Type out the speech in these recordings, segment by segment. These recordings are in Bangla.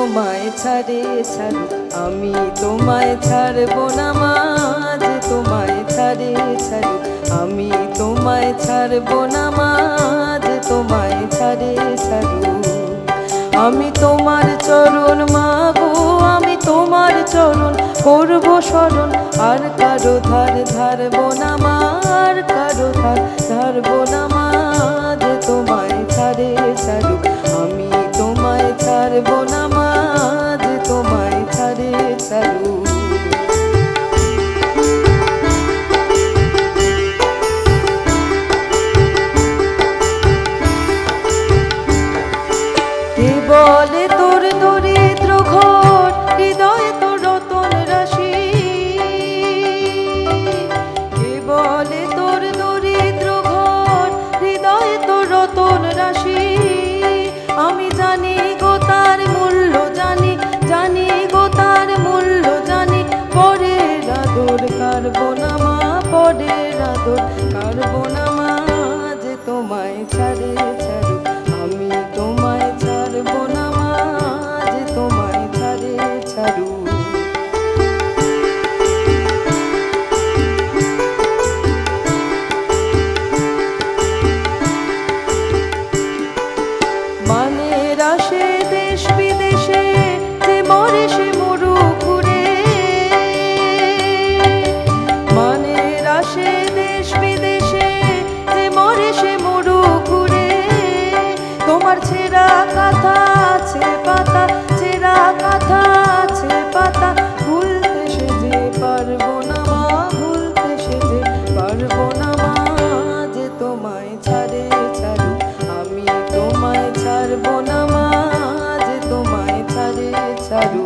তোমায় ছাড়ে ছাড়ি, আমি তোমায় ছাড়বো না মাঝ। তোমায় ছাড়ে ছাড়ু, আমি তোমায় ছাড়বো না মাঝ। তোমায় ছাড়ে ছাড়ু, আমি তোমার চরণ মাগো, আমি তোমার চরণ করব স্মরণ আর কারও ধার ধারবো না মার কারও ধার ধারবো না মাঝ। ছাড়ে ছাড়ু তোমায় ছাড়ে ছাড়ু আমি তোমায় ছাড়বো না যে তোমায় ছাড়ে ছাড়ু। মানে আসে দেশ তোমার ছেঁড়া কথা আছে পাতা, ছেঁড়া কথা আছে পাতা। ভুলতে সে যে পারব না মা, ভুলতে সে যে পারব না মা, যে তোমায় ছাড়ে ছাড়ু আমি তোমায় ছাড়বো না মা, যে তোমায় ছাড়ে ছাড়ু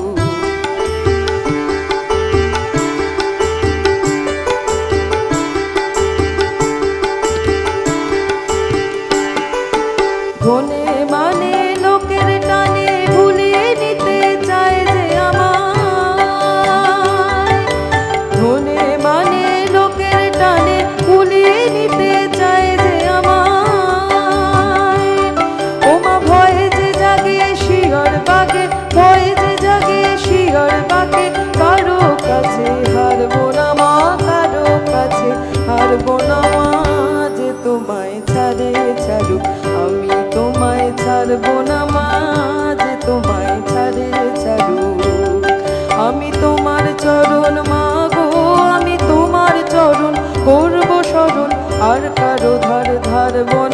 স্মরণ আর কারও ধার ধারবো না মা